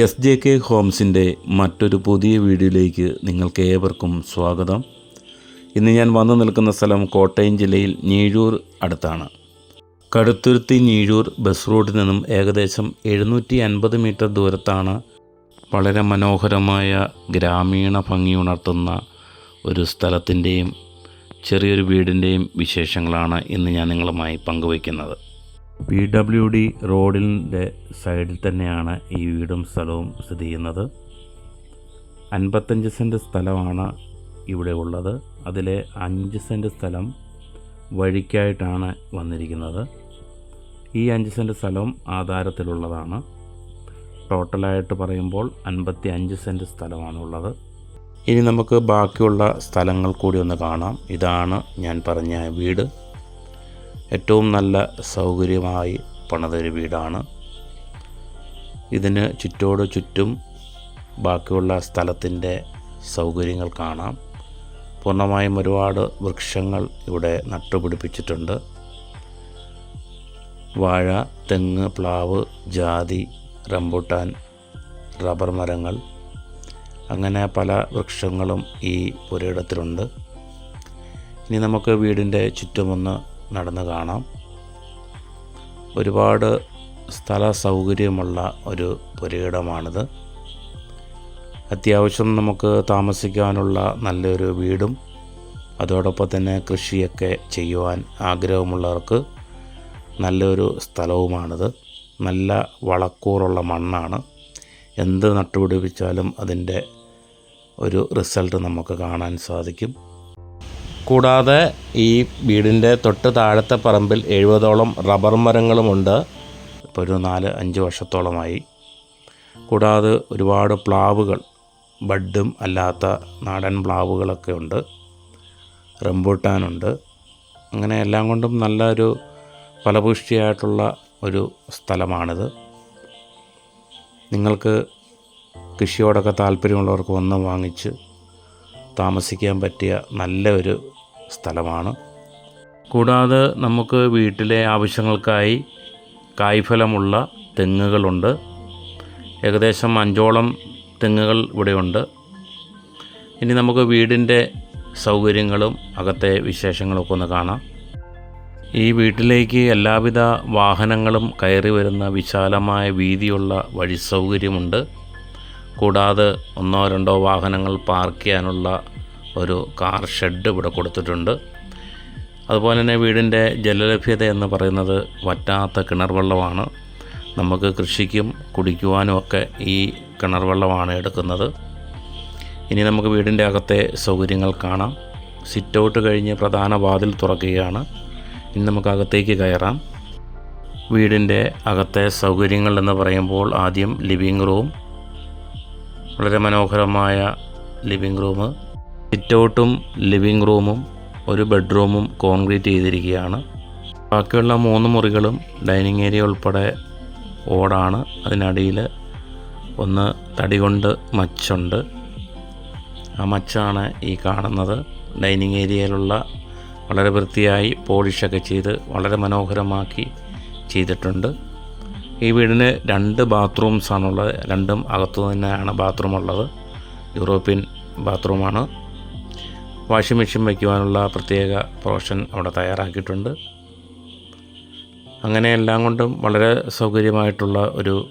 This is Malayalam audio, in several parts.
എസ് ജെ കെ ഹോംസിന്റെ മറ്റൊരു പുതിയ വീഡിയോയിലേക്ക് നിങ്ങൾക്ക് ഏവർക്കും സ്വാഗതം. ഇന്ന് ഞാൻ വന്നു നിൽക്കുന്ന സ്ഥലം കോട്ടയം ജില്ലയിൽ ഞീഴൂർ അടുത്താണ്. കടുത്തുരുത്തി ഞീഴൂർ ബസ് റോഡിൽ നിന്നും ഏകദേശം എഴുന്നൂറ്റി അൻപത് മീറ്റർ ദൂരത്താണ് വളരെ മനോഹരമായ ഗ്രാമീണ ഭംഗി ഉണർത്തുന്ന ഒരു സ്ഥലത്തിന്റെയും ചെറിയൊരു വീടിന്റെയും വിശേഷങ്ങളാണ് ഇന്ന് ഞാൻ നിങ്ങളുമായി പങ്കുവയ്ക്കുന്നത്. പി ഡബ്ല്യു ഡി റോഡിന്റെ സൈഡിൽ തന്നെയാണ് ഈ വീടും സ്ഥലവും സ്ഥിതി ചെയ്യുന്നത്. അൻപത്തഞ്ച് സെന്റ് സ്ഥലമാണ് ഇവിടെ ഉള്ളത്. അതിലെ അഞ്ച് സെന്റ് സ്ഥലം വഴിക്കായിട്ടാണ് വന്നിരിക്കുന്നത്. ഈ അഞ്ച് സെന്റ് സ്ഥലം ആധാരത്തിലുള്ളതാണ്. ടോട്ടലായിട്ട് പറയുമ്പോൾ അൻപത്തി അഞ്ച് സെന്റ് സ്ഥലമാണുള്ളത്. ഇനി നമുക്ക് ബാക്കിയുള്ള സ്ഥലങ്ങൾ കൂടി ഒന്ന് കാണാം. ഇതാണ് ഞാൻ പറഞ്ഞ വീട്. ഏറ്റവും നല്ല സൗകര്യമായി പണിതൊരു വീടാണ്. ഇതിന് ചുറ്റോട് ചുറ്റും ബാക്കിയുള്ള സ്ഥലത്തിന്റെ സൗകര്യങ്ങൾ കാണാം. പൂർണമായും ഒരുപാട് വൃക്ഷങ്ങൾ ഇവിടെ നട്ടുപിടിപ്പിച്ചിട്ടുണ്ട്. വാഴ തെങ്ങ് പ്ലാവ് ജാതി റംബൂട്ടാൻ റബ്ബർ മരങ്ങൾ അങ്ങനെ പല വൃക്ഷങ്ങളും ഈ പുരയിടത്തിലുണ്ട്. ഇനി നമുക്ക് വീടിന്റെ ചുറ്റുമൊന്ന് നടന്ന് കാണാം. ഒരുപാട് സ്ഥല സൗകര്യമുള്ള ഒരു പുരയിടമാണിത്. അത്യാവശ്യം നമുക്ക് താമസിക്കാനുള്ള നല്ലൊരു വീടും അതോടൊപ്പം തന്നെ കൃഷിയൊക്കെ ചെയ്യുവാൻ ആഗ്രഹമുള്ളവർക്ക് നല്ലൊരു സ്ഥലവുമാണിത്. നല്ല വളക്കൂറുള്ള മണ്ണാണ്. എന്ത് നട്ടുപിടിപ്പിച്ചാലും അതിന്റെ ഒരു റിസൾട്ട് നമുക്ക് കാണാൻ സാധിക്കും. കൂടാതെ ഈ വീടിന്റെ തൊട്ട് താഴത്തെ പറമ്പിൽ എഴുപതോളം റബ്ബർ മരങ്ങളുമുണ്ട് ഇപ്പോൾ ഒരു നാല് അഞ്ച് വർഷത്തോളമായി. കൂടാതെ ഒരുപാട് പ്ലാവുകൾ ബഡും അല്ലാത്ത നാടൻ പ്ലാവുകളൊക്കെ ഉണ്ട്. റംബൂട്ടാനുണ്ട് അങ്ങനെ എല്ലാം കൊണ്ടും നല്ലൊരു ഫലപുഷ്ടിയായിട്ടുള്ള ഒരു സ്ഥലമാണിത്. നിങ്ങൾക്ക് കൃഷിയോടൊക്കെ താല്പര്യമുള്ളവർക്ക് വന്ന് വാങ്ങിച്ച് താമസിക്കാൻ പറ്റിയ നല്ല ഒരു സ്ഥലമാണ്. കൂടാതെ നമുക്ക് വീട്ടിലെ ആവശ്യങ്ങൾക്കായി കായ്ഫലമുള്ള തെങ്ങുകളുണ്ട്. ഏകദേശം അഞ്ചോളം തെങ്ങുകൾ ഇവിടെയുണ്ട്. ഇനി നമുക്ക് വീടിന്റെ സൗകര്യങ്ങളും അകത്തെ വിശേഷങ്ങളൊക്കെ ഒന്ന് കാണാം. ഈ വീട്ടിലേക്ക് എല്ലാവിധ വാഹനങ്ങളും കയറി വരുന്ന വിശാലമായ വീതിയുള്ള വഴി സൗകര്യമുണ്ട്. കൂടാതെ ഒന്നോ രണ്ടോ വാഹനങ്ങൾ പാർക്ക് ചെയ്യാനുള്ള ഒരു കാർ ഷെഡ് ഇവിടെ കൊടുത്തിട്ടുണ്ട്. അതുപോലെ തന്നെ വീടിന്റെ ജലലഭ്യത എന്ന് പറയുന്നത് വറ്റാത്ത കിണർ വെള്ളമാണ് നമുക്ക് കൃഷിക്കും കുടിക്കുവാനും ഒക്കെ ഈ കിണർ വെള്ളമാണ് എടുക്കുന്നത്. ഇനി നമുക്ക് വീടിന്റെ അകത്തെ സൗകര്യങ്ങൾ കാണാം. സിറ്റ് ഔട്ട് കഴിഞ്ഞ് പ്രധാന വാതിൽ തുറക്കുകയാണ്. ഇനി നമുക്ക് അകത്തേക്ക് കയറാം. വീടിന്റെ അകത്തെ സൗകര്യങ്ങൾ എന്ന് പറയുമ്പോൾ ആദ്യം ലിവിങ് റൂം വളരെ മനോഹരമായ ലിവിങ് റൂം സിറ്റൗട്ടും ലിവിങ് റൂമും ഒരു ബെഡ്റൂമും കോൺക്രീറ്റ് ചെയ്തിരിക്കുകയാണ്. ബാക്കിയുള്ള മൂന്ന് മുറികളും ഡൈനിങ് ഏരിയ ഉൾപ്പെടെ ഓടാണ്. അതിനടിയിൽ ഒന്ന് തടി കൊണ്ട് മച്ചുണ്ട്. ആ മച്ചാണ് ഈ കാണുന്നത്. ഡൈനിങ് ഏരിയയിലുള്ള വളരെ വൃത്തിയായി പോളിഷൊക്കെ ചെയ്ത് വളരെ മനോഹരമാക്കി ചെയ്തിട്ടുണ്ട്. ഈ വീടിന് രണ്ട് ബാത്റൂംസാണുള്ളത്. രണ്ടും അകത്തു തന്നെയാണ് ബാത്റൂം ഉള്ളത് യൂറോപ്യൻ ബാത്റൂമാണ്. വാഷിംഗ് മെഷീൻ വയ്ക്കുവാനുള്ള പ്രത്യേക പ്രോഷൻ അവിടെ തയ്യാറാക്കിയിട്ടുണ്ട്. അങ്ങനെ എല്ലാം കൊണ്ടും വളരെ സൗകര്യമായിട്ടുള്ള ഒരു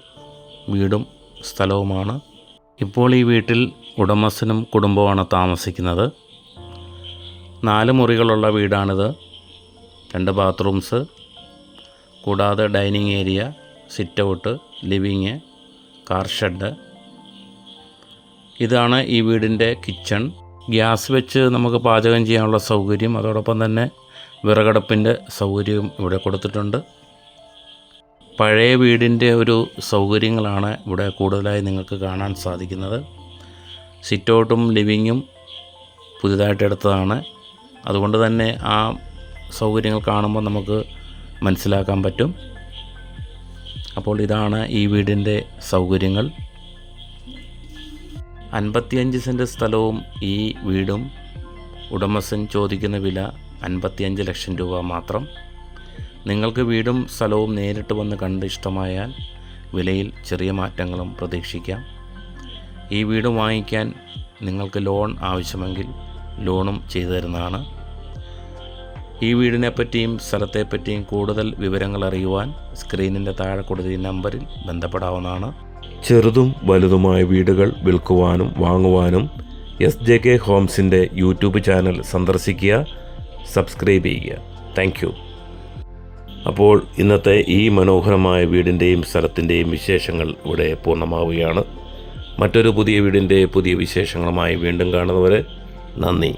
വീടും സ്ഥലവുമാണ്. ഇപ്പോൾ ഈ വീട്ടിൽ ഉടമസ്ഥനും കുടുംബവുമാണ് താമസിക്കുന്നത്. നാല് മുറികളുള്ള വീടാണിത്. രണ്ട് ബാത്റൂംസ്. കൂടാതെ dining area. Sit out living car shed. ഇതാണ് ഈ വീടിന്റെ കിച്ചൺ. ഗ്യാസ് വെച്ച് നമുക്ക് പാചകം ചെയ്യാനുള്ള സൗകര്യം അതോടൊപ്പം തന്നെ വിറകടപ്പിന്റെ സൗകര്യവും ഇവിടെ കൊടുത്തിട്ടുണ്ട്. പഴയ വീടിന്റെ ഒരു സൗകര്യങ്ങളാണ് ഇവിടെ കൂടുതലായി നിങ്ങൾക്ക് കാണാൻ സാധിക്കുന്നത്. സിറ്റൗട്ടും ലിവിങ്ങും പുതിയതായിട്ട് എടുത്തതാണ്. അതുകൊണ്ട് തന്നെ ആ സൗകര്യങ്ങൾ കാണുമ്പോൾ നമുക്ക് മനസ്സിലാക്കാൻ പറ്റും. അപ്പോൾ ഇതാണ് ഈ വീടിന്റെ സൗകര്യങ്ങൾ. അൻപത്തിയഞ്ച് സെന്റ് സ്ഥലവും ഈ വീടും. ഉടമസ്ഥൻ ചോദിക്കുന്ന വില അൻപത്തിയഞ്ച് ലക്ഷം രൂപ മാത്രം. നിങ്ങൾക്ക് വീടും സ്ഥലവും നേരിട്ട് വന്ന് കണ്ട് ഇഷ്ടമായാൽ വിലയിൽ ചെറിയ മാറ്റങ്ങളും പ്രതീക്ഷിക്കാം. ഈ വീട് വാങ്ങിക്കാൻ നിങ്ങൾക്ക് ലോൺ ആവശ്യമെങ്കിൽ ലോണും ചെയ്തു തരുന്നതാണ്. ഈ വീടിനെ പറ്റിയും സ്ഥലത്തെപ്പറ്റിയും കൂടുതൽ വിവരങ്ങൾ അറിയുവാൻ സ്ക്രീനിന്റെ താഴെ കൊടുത്ത ഈ നമ്പറിൽ ബന്ധപ്പെടാവുന്നതാണ്. ചെറുതും വലുതുമായ വീടുകൾ വിൽക്കുവാനും വാങ്ങുവാനും എസ് ജെ കെ ഹോംസിന്റെ യൂട്യൂബ് ചാനൽ സന്ദർശിക്കുക സബ്സ്ക്രൈബ് ചെയ്യുക. താങ്ക് അപ്പോൾ ഇന്നത്തെ ഈ മനോഹരമായ വീടിന്റെയും സ്ഥലത്തിന്റെയും വിശേഷങ്ങൾ ഇവിടെ പൂർണമാവുകയാണ്. മറ്റൊരു പുതിയ വീടിന്റെ പുതിയ വിശേഷങ്ങളുമായി വീണ്ടും കാണുന്നവരെ നന്ദി.